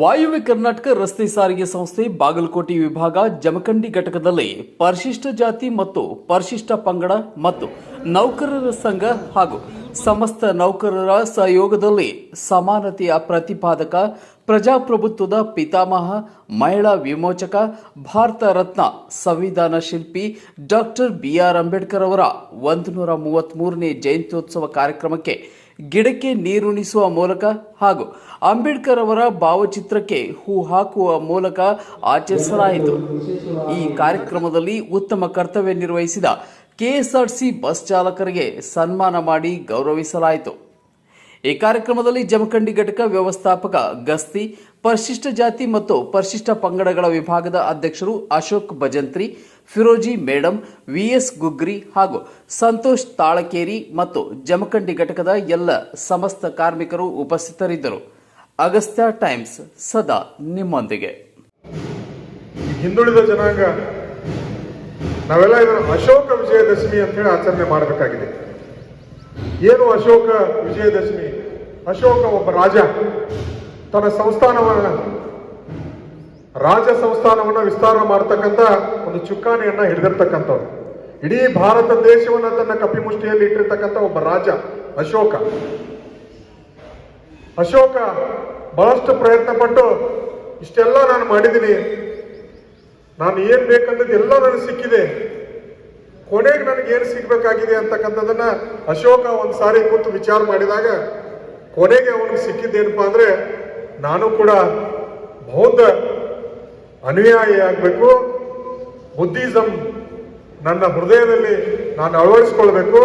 ವಾಯುವ್ಯ ಕರ್ನಾಟಕ ರಸ್ತೆ ಸಾರಿಗೆ ಸಂಸ್ಥೆ ಬಾಗಲಕೋಟೆ ವಿಭಾಗ ಜಮಖಂಡಿ ಘಟಕದಲ್ಲಿ ಪರಿಶಿಷ್ಟ ಜಾತಿ ಮತ್ತು ಪರಿಶಿಷ್ಟ ಪಂಗಡ ಮತ್ತು ನೌಕರರ ಸಂಘ ಹಾಗೂ ಸಮಸ್ತ ನೌಕರರ ಸಹಯೋಗದಲ್ಲಿ ಸಮಾನತೆಯ ಪ್ರತಿಪಾದಕ, ಪ್ರಜಾಪ್ರಭುತ್ವದ ಪಿತಾಮಹ, ಮಹಿಳಾ ವಿಮೋಚಕ, ಭಾರತ ರತ್ನ ಸಂವಿಧಾನ ಶಿಲ್ಪಿ ಡಾಕ್ಟರ್ ಬಿ ಆರ್ ಅಂಬೇಡ್ಕರ್ ಅವರ ಒಂದು ನೂರ ಮೂವತ್ತ್ಮೂರನೇ ಜಯಂತ್ಯೋತ್ಸವ ಕಾರ್ಯಕ್ರಮಕ್ಕೆ ಗಿಡಕ್ಕೆ ನೀರುಣಿಸುವ ಮೂಲಕ ಹಾಗೂ ಅಂಬೇಡ್ಕರ್ ಅವರ ಭಾವಚಿತ್ರಕ್ಕೆ ಹೂ ಹಾಕುವ ಮೂಲಕ ಆಚರಿಸಲಾಯಿತು. ಈ ಕಾರ್ಯಕ್ರಮದಲ್ಲಿ ಉತ್ತಮ ಕರ್ತವ್ಯ ನಿರ್ವಹಿಸಿದ ಕೆಎಸ್ಆರ್ಸಿ ಬಸ್ ಚಾಲಕರಿಗೆ ಸನ್ಮಾನ ಮಾಡಿ ಗೌರವಿಸಲಾಯಿತು. ಈ ಕಾರ್ಯಕ್ರಮದಲ್ಲಿ ಜಮಖಂಡಿ ಘಟಕ ವ್ಯವಸ್ಥಾಪಕ ಗಸ್ತಿ ಪರಿಶಿಷ್ಟ ಜಾತಿ ಮತ್ತು ಪರಿಶಿಷ್ಟ ಪಂಗಡಗಳ ವಿಭಾಗದ ಅಧ್ಯಕ್ಷರು ಅಶೋಕ್ ಭಜಂತ್ರಿ, ಫಿರೋಜಿ ಮೇಡಂ, ವಿಎಸ್ ಗುಗ್ರಿ ಹಾಗೂ ಸಂತೋಷ್ ತಾಳಕೇರಿ ಮತ್ತು ಜಮಖಂಡಿ ಘಟಕದ ಎಲ್ಲ ಸಮಸ್ತ ಕಾರ್ಮಿಕರು ಉಪಸ್ಥಿತರಿದ್ದರು. ಅಗಸ್ತ್ಯ ಟೈಮ್ಸ್ ಸದಾ ನಿಮ್ಮೊಂದಿಗೆ. ಹಿಂದುಳಿದ ಜನಾಂಗ, ನಾವೆಲ್ಲ ಇದನ್ನು ಅಶೋಕ ವಿಜಯದಶಮಿ ಅಂತ ಹೇಳಿ ಆಚರಣೆ ಮಾಡಬೇಕಾಗಿದೆ. ಏನು ಅಶೋಕ ವಿಜಯದಶಮಿ? ಅಶೋಕ ಒಬ್ಬ ರಾಜ. ತನ್ನ ಸಂಸ್ಥಾನವನ್ನ ರಾಜ ಸಂಸ್ಥಾನವನ್ನ ವಿಸ್ತಾರ ಮಾಡತಕ್ಕಂತ ಒಂದು ಚುಕ್ಕಾಣಿಯನ್ನು ಹಿಡಿದಿರ್ತಕ್ಕಂಥವ್ರು. ಇಡೀ ಭಾರತ ದೇಶವನ್ನ ತನ್ನ ಕಪಿಮುಷ್ಟಿಯಲ್ಲಿ ಇಟ್ಟಿರ್ತಕ್ಕಂಥ ಒಬ್ಬ ರಾಜ, ಅಶೋಕ. ಅಶೋಕ ಬಹಳಷ್ಟು ಪ್ರಯತ್ನ ಪಟ್ಟು, ಇಷ್ಟೆಲ್ಲ ನಾನು ಮಾಡಿದ್ದೀನಿ. ನಾನು ಏನ್ ಬೇಕಂದದ್ದು ಎಲ್ಲ ನನಗೆ ಸಿಕ್ಕಿದೆ. ಕೊನೆಗೆ ನನಗೆ ಏನು ಸಿಗ್ಬೇಕಾಗಿದೆ ಅಂತಕ್ಕಂಥದ್ದನ್ನ ಅಶೋಕ ಒಂದು ಸಾರಿ ಕೂತು ವಿಚಾರ ಮಾಡಿದಾಗ, ಕೊನೆಗೆ ಅವನಿಗೆ ಸಿಕ್ಕಿದ್ದೇನಪ್ಪ ಅಂದ್ರೆ ನಾನು ಕೂಡ ಬೌದ್ಧ ಅನುಯಾಯಿ ಆಗಬೇಕು. ಬುದ್ಧಿಸಂ ನನ್ನ ಹೃದಯದಲ್ಲಿ ನಾನು ಅಳವಡಿಸ್ಕೊಳ್ಬೇಕು.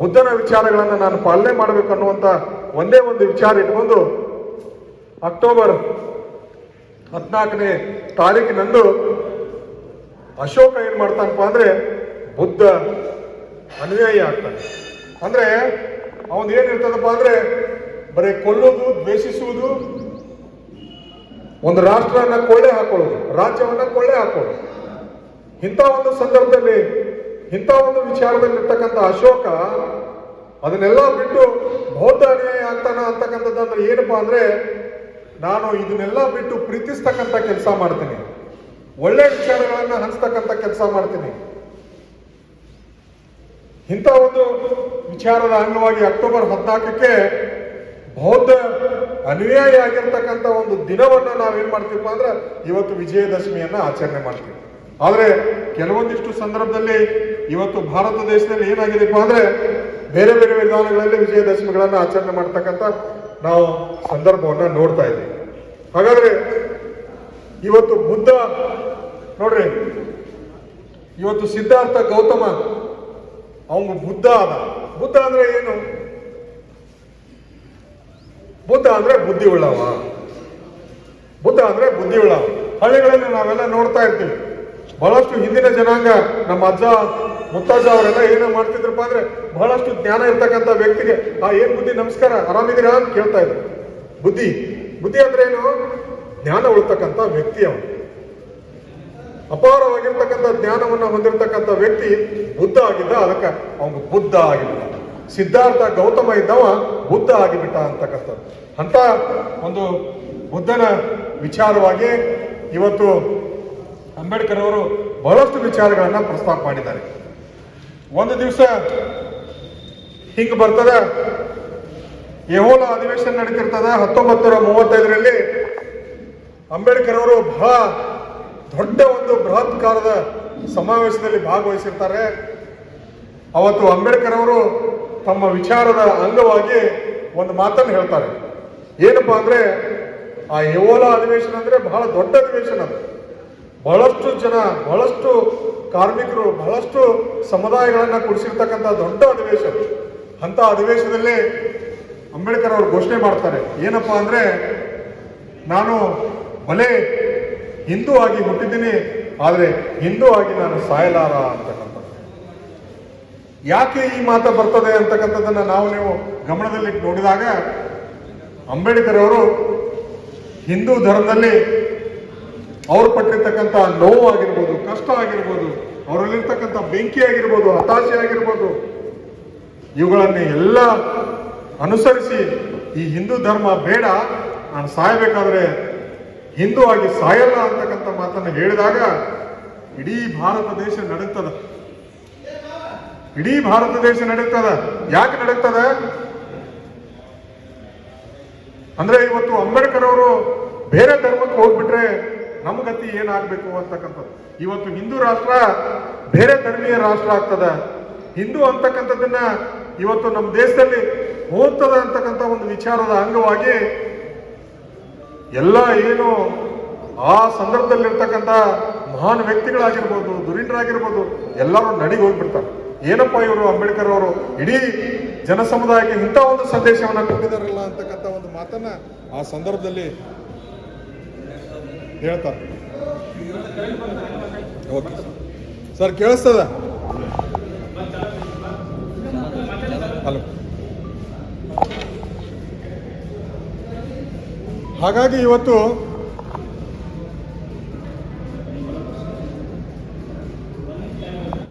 ಬುದ್ಧನ ವಿಚಾರಗಳನ್ನು ನಾನು ಪಾಲನೆ ಮಾಡಬೇಕು ಅನ್ನುವಂಥ ಒಂದೇ ಒಂದು ವಿಚಾರ ಇಟ್ಕೊಂಡು ಅಕ್ಟೋಬರ್ ಹದಿನಾಲ್ಕನೇ ತಾರೀಕಿನಂದು ಅಶೋಕ ಏನು ಮಾಡ್ತಾನಪ್ಪ ಅಂದರೆ ಬುದ್ಧ ಅನುಯಾಯಿ ಆಗ್ತಾನೆ. ಅಂದರೆ ಅವನು ಏನಿರ್ತದಪ್ಪ ಅಂದರೆ ಬರೀ ಕೊಲ್ಲೋದು ದ್ವೇಷಿಸುವುದು ಒಂದು ರಾಷ್ಟ್ರನ ಕೊಳ್ಳೆ ಹಾಕೊಳ್ಳೋದು, ರಾಜ್ಯವನ್ನ ಕೊಳ್ಳೆ ಹಾಕೊಳ್ಳೋದು. ಇಂಥ ಒಂದು ಸಂದರ್ಭದಲ್ಲಿ, ಇಂಥ ಒಂದು ವಿಚಾರದಲ್ಲಿ ಇರ್ತಕ್ಕಂಥ ಅಶೋಕ, ಅದನ್ನೆಲ್ಲ ಬಿಟ್ಟು ಬೌದ್ಧ ಅನ್ಯಾಯ ಆಗ್ತಾನ ಅಂತಕ್ಕಂಥದ್ದು ಏನಪ್ಪಾ ಅಂದ್ರೆ, ನಾನು ಇದನ್ನೆಲ್ಲ ಬಿಟ್ಟು ಪ್ರೀತಿಸ್ತಕ್ಕಂಥ ಕೆಲಸ ಮಾಡ್ತೀನಿ. ಒಳ್ಳೆ ವಿಚಾರಗಳನ್ನ ಹಂಚ್ತಕ್ಕಂಥ ಕೆಲಸ ಮಾಡ್ತೀನಿ. ಇಂಥ ಒಂದು ವಿಚಾರದ ಅಂಗವಾಗಿ ಅಕ್ಟೋಬರ್ ಹದಿನಾಲ್ಕಕ್ಕೆ ಬೌದ್ಧ ಅನುಯಾಯಿ ಆಗಿರ್ತಕ್ಕಂಥ ಒಂದು ದಿನವನ್ನು ನಾವೇನ್ ಮಾಡ್ತೀವಪ್ಪ ಅಂದ್ರೆ ಇವತ್ತು ವಿಜಯದಶಮಿಯನ್ನ ಆಚರಣೆ ಮಾಡ್ತೀವಿ. ಆದ್ರೆ ಕೆಲವೊಂದಿಷ್ಟು ಸಂದರ್ಭದಲ್ಲಿ ಇವತ್ತು ಭಾರತ ದೇಶದಲ್ಲಿ ಏನಾಗಿದೆಪ್ಪ ಅಂದ್ರೆ ಬೇರೆ ಬೇರೆ ವಿಧಾನಗಳಲ್ಲಿ ವಿಜಯದಶಮಿಗಳನ್ನ ಆಚರಣೆ ಮಾಡ್ತಕ್ಕಂಥ ನಾವು ಸಂದರ್ಭವನ್ನ ನೋಡ್ತಾ ಇದ್ದೀವಿ. ಹಾಗಾದ್ರೆ ಇವತ್ತು ಬುದ್ಧ, ನೋಡ್ರಿ, ಇವತ್ತು ಸಿದ್ಧಾರ್ಥ ಗೌತಮ, ಅವನು ಬುದ್ಧ ಅದ ಬುದ್ಧ ಅಂದ್ರೆ ಏನು? ಬುದ್ಧ ಅಂದ್ರೆ ಬುದ್ಧಿ ಉಳ್ಳವ. ಬುದ್ಧ ಅಂದ್ರೆ ಬುದ್ಧಿ ಉಳ್ಳವ. ಹಳ್ಳಿಗಳಲ್ಲಿ ನಾವೆಲ್ಲ ನೋಡ್ತಾ ಇರ್ತೀವಿ. ಬಹಳಷ್ಟು ಹಿಂದಿನ ಜನಾಂಗ, ನಮ್ಮ ಅಜ್ಜ ಮುತ್ತಜ್ಜ ಅವರೆಲ್ಲ ಏನೇ ಮಾಡ್ತಿದ್ರಪ್ಪ ಅಂದ್ರೆ ಬಹಳಷ್ಟು ಜ್ಞಾನ ಇರ್ತಕ್ಕಂಥ ವ್ಯಕ್ತಿಗೆ, ಆ, ಏನ್ ಬುದ್ಧಿ? ನಮಸ್ಕಾರ. ಆರಾಮಿದ್ದೀರಾ? ಅಂತ ಕೇಳ್ತಾ ಇದ್ರು. ಬುದ್ಧಿ. ಬುದ್ಧಿ ಅಂದ್ರೆ ಏನು? ಜ್ಞಾನ ಉಳ್ತಕ್ಕಂಥ ವ್ಯಕ್ತಿ ಅವನು. ಅಪಾರವಾಗಿರ್ತಕ್ಕಂಥ ಜ್ಞಾನವನ್ನು ಹೊಂದಿರತಕ್ಕಂಥ ವ್ಯಕ್ತಿ ಬುದ್ಧ ಆಗಿದ್ದ, ಅದಕ್ಕೆ ಅವನು ಬುದ್ಧ ಆಗಿಬಿಟ್ಟ ಸಿದ್ಧಾರ್ಥ ಗೌತಮ ಇದ್ದವ ಬುದ್ಧ ಆಗಿಬಿಟ್ಟ ಅಂತಕ್ಕಂಥದ್ದು. ಅಂತ ಒಂದು ಬುದ್ಧನ ವಿಚಾರವಾಗಿ ಇವತ್ತು ಅಂಬೇಡ್ಕರ್ ಅವರು ಬಹಳಷ್ಟು ವಿಚಾರಗಳನ್ನ ಪ್ರಸ್ತಾಪ ಮಾಡಿದ್ದಾರೆ. ಒಂದು ದಿವಸ ಹಿಂಗ್ ಬರ್ತದ ಯಹೋಲ ಅಧಿವೇಶನ ನಡೀತಿರ್ತದ ಹತ್ತೊಂಬತ್ತು ನೂರ ಮೂವತ್ತೈದರಲ್ಲಿ. ಅಂಬೇಡ್ಕರ್ ಅವರು ಬಹಳ ದೊಡ್ಡ ಒಂದು ಬೃಹತ್ಕಾರದ ಸಮಾವೇಶದಲ್ಲಿ ಭಾಗವಹಿಸಿರ್ತಾರೆ. ಅವತ್ತು ಅಂಬೇಡ್ಕರ್ ಅವರು ತಮ್ಮ ವಿಚಾರದ ಅಂಗವಾಗಿ ಒಂದು ಮಾತನ್ನು ಹೇಳ್ತಾರೆ. ಏನಪ್ಪಾ ಅಂದ್ರೆ, ಆ ಯೋಲ ಅಧಿವೇಶನ ಅಂದ್ರೆ ಬಹಳ ದೊಡ್ಡ ಅಧಿವೇಶನ ಅದು. ಬಹಳಷ್ಟು ಜನ, ಬಹಳಷ್ಟು ಕಾರ್ಮಿಕರು, ಬಹಳಷ್ಟು ಸಮುದಾಯಗಳನ್ನು ಕುಡಿಸಿರ್ತಕ್ಕಂಥ ದೊಡ್ಡ ಅಧಿವೇಶನ ಅಂತ ಅಧಿವೇಶನದಲ್ಲಿ ಅಂಬೇಡ್ಕರ್ ಅವರು ಘೋಷಣೆ ಮಾಡ್ತಾರೆ. ಏನಪ್ಪಾ ಅಂದ್ರೆ, ನಾನು ಭಲೆ ಹಿಂದೂ ಆಗಿ ಹುಟ್ಟಿದ್ದೀನಿ, ಆದರೆ ಹಿಂದೂ ಆಗಿ ನಾನು ಸಾಯಲಾರ ಅಂತಕ್ಕಂಥ ಯಾಕೆ ಈ ಮಾತು ಬರ್ತದೆ ಅಂತಕ್ಕಂಥದ್ದನ್ನ ನಾವು ನೀವು ಗಮನದಲ್ಲಿ ನೋಡಿದಾಗ ಅಂಬೇಡ್ಕರ್ ಅವರು ಹಿಂದೂ ಧರ್ಮದಲ್ಲಿ ಅವ್ರು ಪಟ್ಟಿರ್ತಕ್ಕಂಥ ನೋವು ಆಗಿರ್ಬೋದು, ಕಷ್ಟ ಆಗಿರ್ಬೋದು, ಅವರಲ್ಲಿರ್ತಕ್ಕಂಥ ಬೆಂಕಿ ಆಗಿರ್ಬೋದು, ಹತಾಶೆ ಆಗಿರ್ಬೋದು, ಇವುಗಳನ್ನೇ ಎಲ್ಲ ಅನುಸರಿಸಿ ಈ ಹಿಂದೂ ಧರ್ಮ ಬೇಡ, ನಾನು ಸಾಯಬೇಕಾದ್ರೆ ಹಿಂದೂ ಆಗಿ ಸಾಯಲ್ಲ ಅಂತಕ್ಕಂಥ ಮಾತನ್ನು ಹೇಳಿದಾಗ ಇಡೀ ಭಾರತ ದೇಶ ನಡುತ್ತದ ಇಡೀ ಭಾರತ ದೇಶ ನಡೀತದ. ಯಾಕೆ ನಡೀತದ? ಅಂದ್ರೆ ಇವತ್ತು ಅಂಬೇಡ್ಕರ್ ಅವರು ಬೇರೆ ಧರ್ಮಕ್ಕೆ ಹೋಗ್ಬಿಟ್ರೆ ನಮ್ಮ ಗತಿ ಏನಾಗಬೇಕು ಅಂತಕ್ಕಂಥದ್ದು. ಇವತ್ತು ಹಿಂದೂ ರಾಷ್ಟ್ರ ಬೇರೆ ಧರ್ಮೀಯ ರಾಷ್ಟ್ರ ಆಗ್ತದ. ಹಿಂದೂ ಅಂತಕ್ಕಂಥದ್ದನ್ನ ಇವತ್ತು ನಮ್ಮ ದೇಶದಲ್ಲಿ ಹೋಗ್ತದ ಅಂತಕ್ಕಂಥ ಒಂದು ವಿಚಾರದ ಅಂಗವಾಗಿ ಎಲ್ಲ ಏನು ಆ ಸಂದರ್ಭದಲ್ಲಿರ್ತಕ್ಕಂಥ ಮಹಾನ್ ವ್ಯಕ್ತಿಗಳಾಗಿರ್ಬೋದು ದುರೀಣರಾಗಿರ್ಬೋದು ಎಲ್ಲರೂ ನಡಿಗೆ ಹೋಗ್ಬಿಡ್ತಾರೆ. ಏನಪ್ಪ ಇವರು ಅಂಬೇಡ್ಕರ್ ಅವರು? ಇಡೀ ಜನ ಸಮುದಾಯಕ್ಕೆ ಇಂಥ ಒಂದು ಸಂದೇಶವನ್ನು ಕೊಟ್ಟಿದಾರಲ್ಲ ಅಂತಕ್ಕಂಥ ಒಂದು ಮಾತನ್ನ ಆ ಸಂದರ್ಭದಲ್ಲಿ ಹೇಳ್ತಾರೆ. Okay sir ಕೇಳಿಸ್ತದ? ಹಲೋ ಹಾಗಾಗಿ ಇವತ್ತು